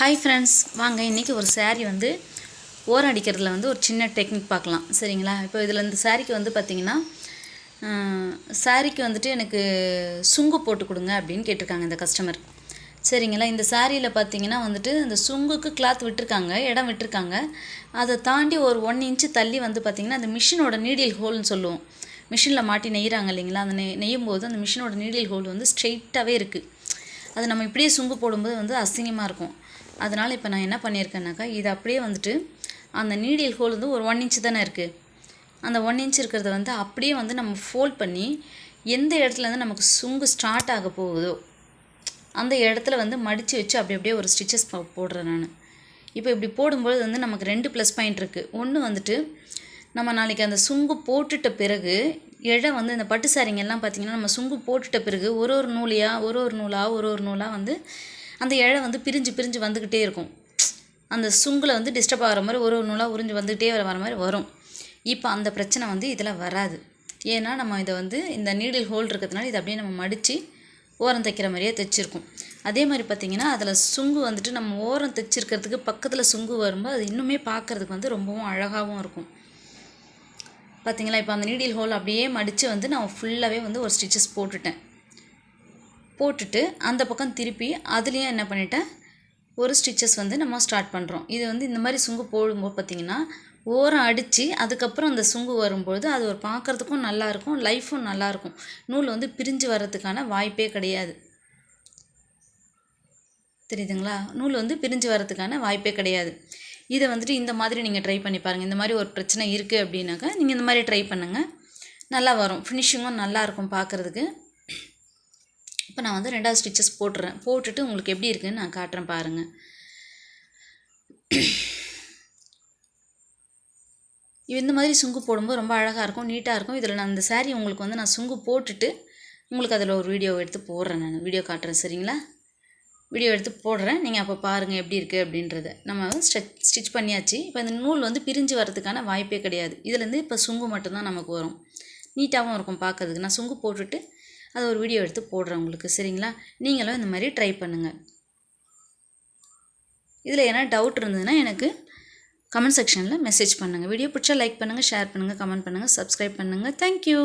Hi friends வாங்க இன்றைக்கி ஒரு சேரீ வந்து ஓரம் அடிக்கிறதுல வந்து ஒரு சின்ன டெக்னிக் பார்க்கலாம். சரிங்களா? இப்போ இதில் இந்த சாரீக்கு வந்து பார்த்திங்கன்னா சாரீக்கு வந்துட்டு எனக்கு சுங்கு போட்டு கொடுங்க அப்படின்னு கேட்டிருக்காங்க இந்த கஸ்டமர் சரிங்களா? இந்த சாரியில் பார்த்தீங்கன்னா வந்துட்டு இந்த சுங்குக்கு கிளாத் விட்டுருக்காங்க இடம் விட்டுருக்காங்க. அதை தாண்டி ஒரு ஒன் இன்ச்சு தள்ளி வந்து பார்த்திங்கன்னா அந்த மிஷினோட நீடில் ஹோல்னு சொல்லுவோம். மிஷினில் மாட்டி நெய்கிறாங்க இல்லைங்களா? அந்த நெய் நெய்யும் போது அந்த மிஷினோட நீடில் ஹோல் வந்து ஸ்ட்ரெயிட்டாகவே இருக்குது அது நம்ம இப்படியே சுங்கு போடும்போது வந்து அசிங்கமாக இருக்கும். அதனால் இப்போ நான் என்ன பண்ணியிருக்கேன்னாக்கா இது அப்படியே வந்துட்டு அந்த நீடில் ஹோல் வந்து ஒரு ஒன் இன்ச் தானே இருக்குது அந்த ஒன் இன்ச் இருக்கிறத வந்து அப்படியே வந்து நம்ம ஃபோல்ட் பண்ணி எந்த இடத்துல வந்து நமக்கு சுங்கு ஸ்டார்ட் ஆக போகுதோ அந்த இடத்துல வந்து மடித்து வச்சு அப்படி அப்படியே ஒரு ஸ்டிச்சஸ் போடுறேன் நான். இப்போ இப்படி போடும்போது வந்து நமக்கு ரெண்டு ப்ளஸ் பாயிண்ட் இருக்குது ஒன்று வந்துட்டு நம்ம நாளைக்கு அந்த சுங்கு போட்டுட்ட பிறகு இழை வந்து இந்த பட்டு சாரிங்கெல்லாம் பார்த்திங்கன்னா நம்ம சுங்கு போட்டுட்ட பிறகு ஒரு ஒரு நூலையாக ஒரு ஒரு நூலாக ஒரு ஒரு நூலாக வந்து அந்த இழை வந்து பிரிஞ்சு பிரிஞ்சு வந்துக்கிட்டே இருக்கும். அந்த சுங்கில் வந்து டிஸ்டர்ப் ஆகிற மாதிரி ஒரு ஒரு நூலாக உறிஞ்சு வந்துக்கிட்டே வர மாதிரி வரும். இப்போ அந்த பிரச்சனை வந்து இதில் வராது. ஏன்னா நம்ம இதை வந்து இந்த நீடில் ஹோல் இருக்கிறதுனால இதை அப்படியே நம்ம மடித்து ஓரம் தைக்கிற மாதிரியே தைச்சிருக்கும். அதே மாதிரி பார்த்திங்கன்னா அதில் சுங்கு வந்துட்டு நம்ம ஓரம் தைச்சிருக்கிறதுக்கு பக்கத்தில் சுங்கு வரும்போது அது இன்னுமே பார்க்குறதுக்கு வந்து ரொம்பவும் அழகாகவும் இருக்கும். பார்த்தீங்களா இப்போ அந்த நீடில் ஹோல் அப்படியே மடித்து வந்து நான் ஃபுல்லாகவே வந்து ஒரு ஸ்டிச்சஸ் போட்டுட்டேன். போட்டுட்டு அந்த பக்கம் திருப்பி அதுலேயும் என்ன பண்ணிட்டேன்? ஒரு ஸ்டிச்சஸ் வந்து நம்ம ஸ்டார்ட் பண்ணுறோம் இது வந்து இந்த மாதிரி சுங்கு போடும்போது பார்த்திங்கன்னா ஓரம் அடித்து அதுக்கப்புறம் அந்த சுங்கு வரும்பொழுது அது ஒரு பார்க்குறதுக்கும் நல்லாயிருக்கும் லைஃப்பும் நல்லாயிருக்கும். நூல் வந்து பிரிஞ்சு வர்றதுக்கான வாய்ப்பே கிடையாது. தெரியுதுங்களா? நூல் வந்து பிரிஞ்சு வர்றதுக்கான வாய்ப்பே கிடையாது. இதை வந்துட்டு இந்த மாதிரி நீங்கள் ட்ரை பண்ணி பாருங்கள் இந்த மாதிரி ஒரு பிரச்சனை இருக்குது அப்படின்னாக்கா நீங்கள் இந்த மாதிரி ட்ரை பண்ணுங்கள் நல்லா வரும். ஃபினிஷிங்கும் நல்லாயிருக்கும் பார்க்குறதுக்கு இப்போ நான் வந்து ரெண்டாவது ஸ்டிச்சஸ் போட்டுறேன். போட்டுட்டு உங்களுக்கு எப்படி இருக்குதுன்னு நான் காட்டுறேன் பாருங்கள் இந்த மாதிரி சுங்கு போடும்போது ரொம்ப அழகாக இருக்கும் நீட்டாக இருக்கும். இதில் நான் அந்த சாரீ உங்களுக்கு வந்து நான் சுங்கு போட்டுட்டு உங்களுக்கு அதில் ஒரு வீடியோ எடுத்து போடுறேன் நான். வீடியோ காட்டுறேன் சரிங்களா? வீடியோ எடுத்து போடுறேன். நீங்கள் அப்போ பாருங்கள் எப்படி இருக்குது அப்படின்றத. நம்ம ஸ்டெச் ஸ்டிச் பண்ணியாச்சு. இப்போ இந்த நூல் வந்து பிரிஞ்சு வரதுக்கான வாய்ப்பே கிடையாது. இதுலேருந்து இப்போ சுங்கு மட்டும்தான் நமக்கு வரும். நீட்டாகவும் இருக்கும் பார்க்கறதுக்கு நான் சுங்கு போட்டுட்டு அதை ஒரு வீடியோ எடுத்து போடுறேன் உங்களுக்கு. சரிங்களா? நீங்களும் இந்த மாதிரி ட்ரை பண்ணுங்கள் இதில் என்ன டவுட் இருந்ததுன்னா எனக்கு கமெண்ட் செக்ஷனில் மெசேஜ் பண்ணுங்கள் வீடியோ பிடிச்சா லைக் பண்ணுங்கள் ஷேர் பண்ணுங்கள் கமெண்ட் பண்ணுங்கள் சப்ஸ்கிரைப் பண்ணுங்கள் தேங்க்யூ